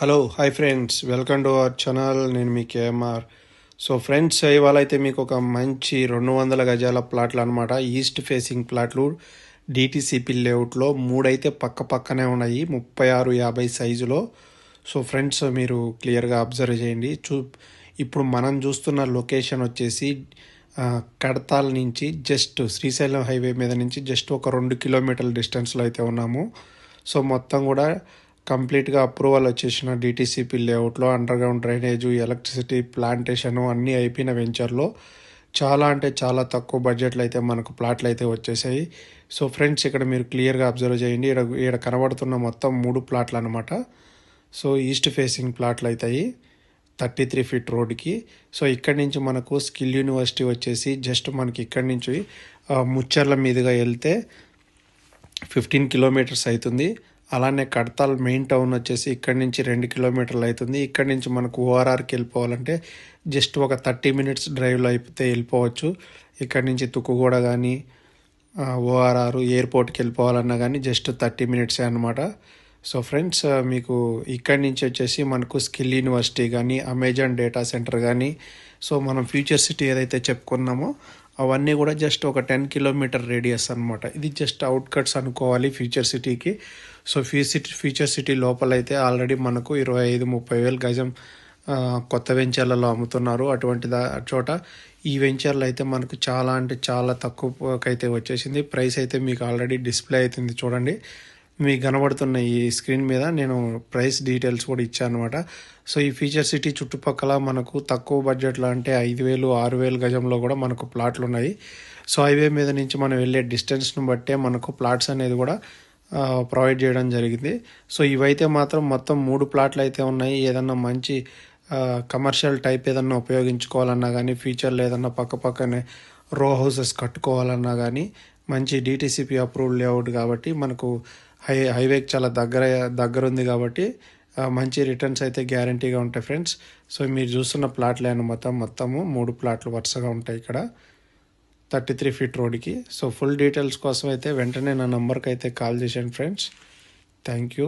Hello hi friends welcome to our channel నేను మీ KMR so friends ఇవాళ అయితే మీకు ఒక మంచి రెండు వందల గజాల ప్లాట్లు అనమాట ఈస్ట్ ఫేసింగ్ ప్లాట్లు డిటీసీపీ లేఅవుట్లో మూడైతే పక్క పక్కనే ఉన్నాయి ముప్పై ఆరు యాభై సైజులో సో ఫ్రెండ్స్ మీరు క్లియర్గా అబ్జర్వ్ చేయండి. చూ ఇప్పుడు మనం చూస్తున్న లొకేషన్ వచ్చేసి కడతాల్ నుంచి జస్ట్ శ్రీశైలం హైవే మీద నుంచి జస్ట్ ఒక రెండు కిలోమీటర్ల డిస్టెన్స్లో అయితే ఉన్నాము. సో మొత్తం కూడా కంప్లీట్గా అప్రూవల్ వచ్చేసిన డిటీసీపీ లేఅవుట్లో అండర్ గ్రౌండ్ ఎలక్ట్రిసిటీ ప్లాంటేషన్ అన్నీ అయిపోయిన వెంచర్లో చాలా అంటే చాలా తక్కువ బడ్జెట్లో అయితే మనకు ప్లాట్లు అయితే వచ్చేసాయి. సో ఫ్రెండ్స్ ఇక్కడ మీరు క్లియర్గా అబ్జర్వ్ చేయండి. ఇక్కడ ఇక్కడ కనబడుతున్న మొత్తం మూడు ప్లాట్లు అనమాట సో ఈస్ట్ ఫేసింగ్ ప్లాట్లు అవుతాయి థర్టీ త్రీ ఫీట్ రోడ్కి. సో ఇక్కడి నుంచి మనకు స్కిల్ యూనివర్సిటీ వచ్చేసి జస్ట్ మనకి ఇక్కడి నుంచి ముచ్చర్ల మీదుగా వెళ్తే ఫిఫ్టీన్ కిలోమీటర్స్ అవుతుంది అలానే కడతాల్ మెయిన్ టౌన్ వచ్చేసి ఇక్కడి నుంచి రెండు కిలోమీటర్లు అవుతుంది ఇక్కడి నుంచి మనకు ఓఆర్ఆర్కి వెళ్ళిపోవాలంటే జస్ట్ ఒక థర్టీ మినిట్స్ డ్రైవ్లో అయిపోతే వెళ్ళిపోవచ్చు. ఇక్కడి నుంచి తుక్కుగూడ కానీ ఓఆర్ఆర్ ఎయిర్పోర్ట్కి వెళ్ళిపోవాలన్నా కానీ జస్ట్ థర్టీ మినిట్సే అనమాట సో ఫ్రెండ్స్ మీకు ఇక్కడి నుంచి వచ్చేసి మనకు స్కిల్ యూనివర్సిటీ కానీ అమెజాన్ డేటా సెంటర్ కానీ సో మనం ఫ్యూచర్ సిటీ ఏదైతే చెప్పుకున్నామో అవన్నీ కూడా జస్ట్ ఒక టెన్ కిలోమీటర్ రేడియస్ అనమాట ఇది జస్ట్ అవుట్ కట్స్ అనుకోవాలి ఫ్యూచర్ సిటీకి so few city future city లోపల అయితే ఆల్రెడీ మనకు ఇరవై ఐదు ముప్పై వేలు గజం కొత్త వెంచర్లలో అమ్ముతున్నారు అటువంటి దా చోట. ఈ వెంచర్లు అయితే మనకు చాలా అంటే చాలా తక్కువకైతే వచ్చేసింది. ప్రైస్ అయితే మీకు ఆల్రెడీ డిస్ప్లే అవుతుంది చూడండి. మీకు కనబడుతున్న ఈ స్క్రీన్ మీద నేను ప్రైస్ డీటెయిల్స్ కూడా ఇచ్చాను అనమాట సో ఈ ఫీచర్ సిటీ చుట్టుపక్కల మనకు తక్కువ బడ్జెట్లో అంటే ఐదు వేలు ఆరు వేలు గజంలో కూడా మనకు ప్లాట్లు ఉన్నాయి. సో హైవే మీద నుంచి మనం వెళ్ళే డిస్టెన్స్ను బట్టే మనకు ప్లాట్స్ అనేది కూడా ప్రొవైడ్ చేయడం జరిగింది. సో ఇవైతే మాత్రం మొత్తం మూడు ప్లాట్లు అయితే ఉన్నాయి. ఏదన్నా మంచి కమర్షియల్ టైప్ ఏదన్నా ఉపయోగించుకోవాలన్నా కానీ ఫ్యూచర్లో ఏదన్నా పక్క పక్కనే రో హౌసెస్ కట్టుకోవాలన్నా కానీ మంచి డిటీసీపీ అప్రూవ్డ్ లేఅవుట్ కాబట్టి మనకు హై హైవేకి చాలా దగ్గర దగ్గర ఉంది కాబట్టి మంచి రిటర్న్స్ అయితే గ్యారంటీగా ఉంటాయి ఫ్రెండ్స్. సో మీరు చూస్తున్న ప్లాట్లే మొత్తం మొత్తము మూడు ప్లాట్లు వరుసగా ఉంటాయి ఇక్కడ. థర్టీ త్రీ ఫీట్ రోడ్కి సో ఫుల్ డీటెయిల్స్ కోసం అయితే వెంటనే నా నెంబర్కి అయితే కాల్ చేశాను ఫ్రెండ్స్. Thank you.